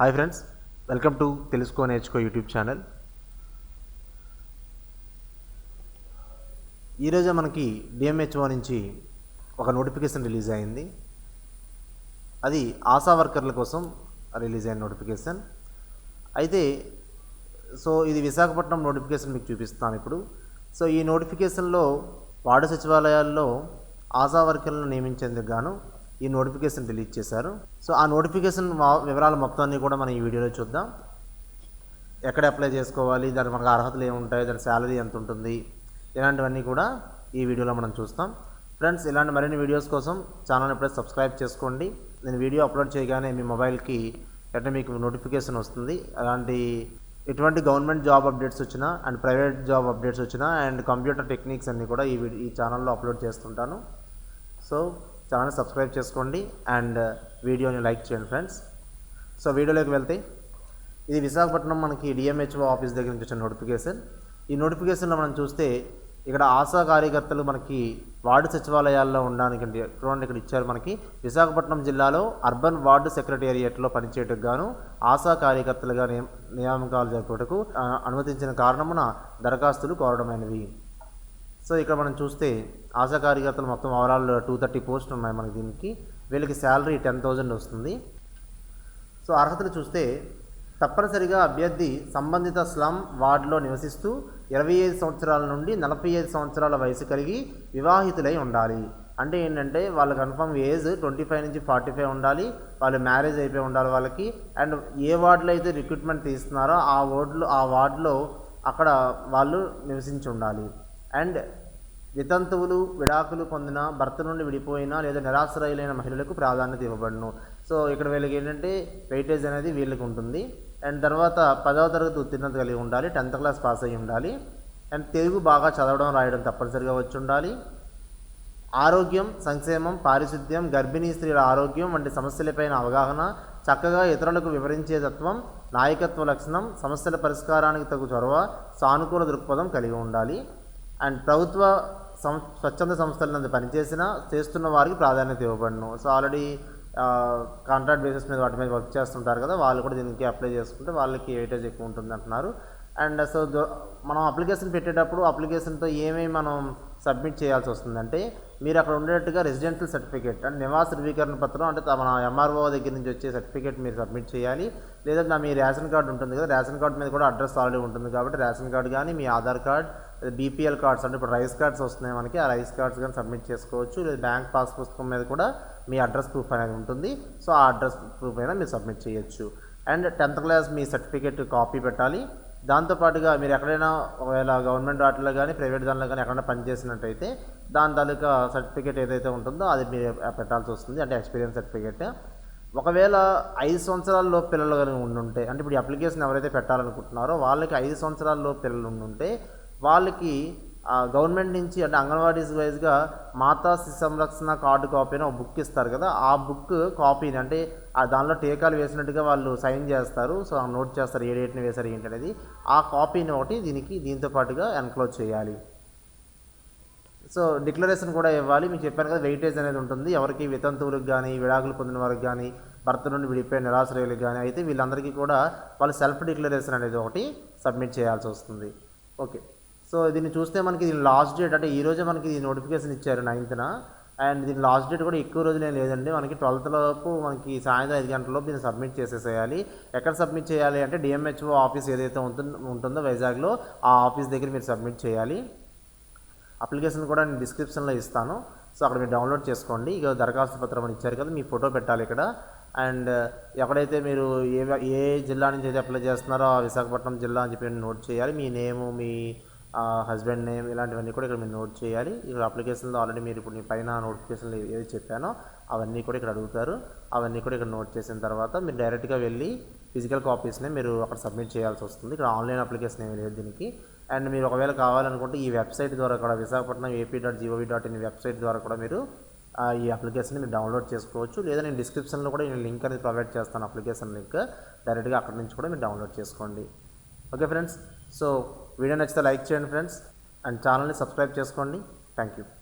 Hi friends welcome to తెలుసుకో నేర్చుకో YouTube channel. ఈరోజు మనకి డిఎంహెచ్ఓ నుంచి ఒక నోటిఫికేషన్ రిలీజ్ అయింది. అది ఆశా వర్కర్ల కోసం రిలీజ్ అయిన నోటిఫికేషన్. అయితే సో ఇది విశాఖపట్నం నోటిఫికేషన్ మీకు చూపిస్తాను ఇప్పుడు. సో ఈ నోటిఫికేషన్లో వార్డు సచివాలయాల్లో ఆశా వర్కర్లను నియమించేందుకు గాను ఈ నోటిఫికేషన్ రిలీజ్ చేశారు. సో ఆ నోటిఫికేషన్ మా- వివరాలు మొత్తాన్ని కూడా మనం ఈ వీడియోలో చూద్దాం. ఎక్కడ అప్లై చేసుకోవాలి దాని మనకు అర్హతలు ఏముంటాయి దాని శాలరీ ఎంత ఉంటుంది ఇలాంటివన్నీ కూడా ఈ వీడియోలో మనం చూస్తాం. ఫ్రెండ్స్ ఇలాంటి మరిన్ని వీడియోస్ కోసం ఛానల్ ఎప్పుడైతే సబ్స్క్రైబ్ చేసుకోండి. నేను వీడియో అప్లోడ్ చేయగానే మీ మొబైల్కి అంటే మీకు నోటిఫికేషన్ వస్తుంది అలాంటి ఎటువంటి గవర్నమెంట్ జాబ్ అప్డేట్స్ వచ్చినా అండ్ ప్రైవేట్ జాబ్ అప్డేట్స్ వచ్చినా అండ్ కంప్యూటర్ టెక్నిక్స్ అన్నీ కూడా ఈ వీడి- ఈ ఛానల్లో అప్లోడ్ చేస్తుంటాను. సో ఛానల్ సబ్స్క్రైబ్ చేసుకోండి అండ్ వీడియోని లైక్ చేయండి ఫ్రెండ్స్. సో వీడియోలోకి వెళ్తే ఇది విశాఖపట్నం మనకి డిఎంహెచ్ఓ ఆఫీస్ దగ్గర నుంచి వచ్చిన నోటిఫికేషన్. ఈ నోటిఫికేషన్లో మనం చూస్తే ఇక్కడ ఆశా కార్యకర్తలు మనకి వార్డు సచివాలయాల్లో ఉండడానికి చూడండి ఇక్కడ ఇచ్చారు మనకి. విశాఖపట్నం జిల్లాలో అర్బన్ వార్డు సెక్రటేరియట్లో పనిచేయటకు గాను ఆశా కార్యకర్తలుగా నియమ నియామకాలు జరుపుటకు అనుమతించిన కారణమున దరఖాస్తులు కోరడమైనవి. సో ఇక్కడ మనం చూస్తే ఆశా కార్యకర్తలు మొత్తం ఓవరాల్ టూ థర్టీ పోస్టులు ఉన్నాయి మనకి దీనికి. వీళ్ళకి శాలరీ టెన్ థౌజండ్ వస్తుంది. సో అర్హతలు చూస్తే తప్పనిసరిగా అభ్యర్థి సంబంధిత స్లమ్ వార్డులో నివసిస్తూ ఇరవై ఐదు సంవత్సరాల నుండి నలభై ఐదు సంవత్సరాల వయసు కలిగి వివాహితులై ఉండాలి. అంటే ఏంటంటే వాళ్ళ కన్ఫర్మ్ ఏజ్ ట్వంటీ ఫైవ్ నుంచి ఫార్టీ ఫైవ్ ఉండాలి. వాళ్ళు మ్యారేజ్ అయిపోయి ఉండాలి వాళ్ళకి. అండ్ ఏ వార్డులో అయితే రిక్రూట్మెంట్ తీస్తున్నారో ఆ వార్డులో ఆ వార్డులో అక్కడ వాళ్ళు నివసించి ఉండాలి. అండ్ వితంతువులు విడాకులు పొందిన భర్త నుండి విడిపోయిన లేదా నిరాశ్రయులైన మహిళలకు ప్రాధాన్యత ఇవ్వబడును. సో ఇక్కడ వీళ్ళకి ఏంటంటే వెయిటేజ్ అనేది వీళ్ళకి ఉంటుంది. అండ్ తర్వాత పదవ తరగతి ఉత్తీర్ణత కలిగి ఉండాలి టెన్త్ క్లాస్ పాస్ అయ్యి ఉండాలి. అండ్ తెలుగు బాగా చదవడం రాయడం తప్పనిసరిగా వచ్చి ఉండాలి. ఆరోగ్యం సంక్షేమం పారిశుద్ధ్యం గర్భిణీ స్త్రీల ఆరోగ్యం వంటి సమస్యలపైన అవగాహన చక్కగా ఇతరులకు వివరించే తత్వం నాయకత్వ లక్షణం సమస్యల పరిష్కారానికి తగు చొరవ సానుకూల దృక్పథం కలిగి ఉండాలి. అండ్ ప్రభుత్వ సం స్వచ్ఛంద సంస్థల నందు పనిచేసిన చేస్తున్న వారికి ప్రాధాన్యత ఇవ్వబడును. సో ఆల్రెడీ కాంట్రాక్ట్ బేసిస్ మీద వాటి మీద వర్క్ చేస్తుంటారు కదా వాళ్ళు కూడా దీనికి అప్లై చేసుకుంటే వాళ్ళకి వెయిటేజ్ ఎక్కువ ఉంటుంది అంటున్నారు. అండ్ సో మనం అప్లికేషన్ పెట్టేటప్పుడు అప్లికేషన్తో ఏమేమి మనం సబ్మిట్ చేయాల్సి వస్తుందంటే మీరు అక్కడ ఉండేట్టుగా రెసిడెన్షియల్ సర్టిఫికేట్ అంటే నివాస ధృవీకరణ పత్రం అంటే మన ఎంఆర్ఓ దగ్గర నుంచి వచ్చే సర్టిఫికేట్ మీరు సబ్మిట్ చేయాలి. లేదా నా మీ రేషన్ కార్డు ఉంటుంది కదా రేషన్ కార్డు మీద కూడా అడ్రస్ ఆల్రెడీ ఉంటుంది కాబట్టి రేషన్ కార్డు కానీ మీ ఆధార్ కార్డ్ బీపీఎల్ కార్డ్స్ అంటే ఇప్పుడు రైస్ కార్డ్స్ వస్తున్నాయి మనకి. ఆ రైస్ కార్డ్స్ కానీ సబ్మిట్ చేసుకోవచ్చు. లేదా బ్యాంక్ పాస్ పుస్తకం మీద కూడా మీ అడ్రస్ ప్రూఫ్ అనేది ఉంటుంది. సో ఆ అడ్రస్ ప్రూఫ్ అయినా మీరు సబ్మిట్ చేయొచ్చు. అండ్ టెన్త్ క్లాస్ మీ సర్టిఫికేట్ కాపీ పెట్టాలి. దాంతోపాటుగా మీరు ఎక్కడైనా ఒకవేళ గవర్నమెంట్ వాటిలో కానీ ప్రైవేట్ దానిలో కానీ ఎక్కడైనా పనిచేసినట్టయితే దాని తాలూకా సర్టిఫికేట్ ఏదైతే ఉంటుందో అది మీరు పెట్టాల్సి వస్తుంది. అంటే ఎక్స్పీరియన్స్ సర్టిఫికేట్. ఒకవేళ ఐదు సంవత్సరాల్లో పిల్లలు కానీ ఉండుంటే అంటే ఇప్పుడు అప్లికేషన్ ఎవరైతే పెట్టాలనుకుంటున్నారో వాళ్ళకి ఐదు సంవత్సరాల్లో పిల్లలు ఉండుంటే వాళ్ళకి గవర్నమెంట్ నుంచి అంటే అంగన్వాడీస్ వైజ్గా మాతా శిశు సంరక్షణ కార్డు కాపీ అని ఒక బుక్ ఇస్తారు కదా ఆ బుక్ కాపీని అంటే దానిలో టీకాలు వేసినట్టుగా వాళ్ళు సైన్ చేస్తారు. సో ఆ నోట్ చేస్తారు ఏ డేట్ని వేశారు ఏంటి అనేది. ఆ కాపీని ఒకటి దీనికి దీంతో పాటుగా ఎన్క్లోజ్ చేయాలి. సో డిక్లరేషన్ కూడా ఇవ్వాలి. మీకు చెప్పాను కదా వెయిటేజ్ అనేది ఉంటుంది. ఎవరికి వితంతువులకు కానీ విడాకులు పొందిన వారికి కానీ భర్త నుండి విడిపోయిన నిరాశ్రయులకు కానీ అయితే వీళ్ళందరికీ కూడా వాళ్ళ సెల్ఫ్ డిక్లరేషన్ అనేది ఒకటి సబ్మిట్ చేయాల్సి వస్తుంది. ఓకే. సో దీన్ని చూస్తే మనకి దీని లాస్ట్ డేట్ అంటే ఈ రోజే మనకి నోటిఫికేషన్ ఇచ్చారు నైన్త్న అండ్ దీని లాస్ట్ డేట్ కూడా ఎక్కువ రోజులేం లేదండి. మనకి ట్వెల్త్ లోపు మనకి సాయంత్రం ఐదు గంటలలోపు దీన్ని సబ్మిట్ చేసేసేయాలి. ఎక్కడ సబ్మిట్ చేయాలి అంటే డిఎంహెచ్ఓ ఆఫీస్ ఏదైతే ఉంటుందో వైజాగ్లో ఆ ఆఫీస్ దగ్గర మీరు సబ్మిట్ చేయాలి. అప్లికేషన్ కూడా నేను డిస్క్రిప్షన్లో ఇస్తాను. సో అక్కడ మీరు డౌన్లోడ్ చేసుకోండి. ఇక దరఖాస్తు పత్రం అని ఇచ్చారు కదా మీ ఫోటో పెట్టాలి ఇక్కడ. అండ్ ఎక్కడైతే మీరు ఏ ఏ జిల్లా నుంచి అయితే అప్లై చేస్తున్నారో ఆ విశాఖపట్నం జిల్లా అని చెప్పి నోట్ చేయాలి. మీ నేము మీ హస్బెండ్ నేమ్ ఇలాంటివన్నీ కూడా ఇక్కడ మీరు నోట్ చేయాలి. ఇక్కడ అప్లికేషన్లో ఆల్రెడీ మీరు ఇప్పుడు మీ పైన నోటిఫికేషన్లు ఏది చెప్పానో అవన్నీ కూడా ఇక్కడ అడుగుతారు. అవన్నీ కూడా ఇక్కడ నోట్ చేసిన తర్వాత మీరు డైరెక్ట్గా వెళ్ళి ఫిజికల్ కాపీస్నే మీరు అక్కడ సబ్మిట్ చేయాల్సి వస్తుంది. ఇక్కడ ఆన్లైన్ అప్లికేషన్ ఏమీ లేదు దీనికి. అండ్ మీరు ఒకవేళ కావాలనుకుంటే ఈ వెబ్సైట్ ద్వారా కూడా Visakhapatnam AP dot gov dot in website ద్వారా కూడా మీరు ఈ అప్లికేషన్ మీరు డౌన్లోడ్ చేసుకోవచ్చు. లేదా నేను డిస్క్రిప్షన్లో కూడా నేను లింక్ అనేది ప్రొవైడ్ చేస్తాను అప్లికేషన్ లింక్. డైరెక్ట్గా అక్కడ నుంచి కూడా మీరు డౌన్లోడ్ చేసుకోండి. Okay friends. సో వీడియో నచ్చితే లైక్ చేయండి ఫ్రెండ్స్. అండ్ ఛానల్ని సబ్స్క్రైబ్ చేసుకోండి. Thank you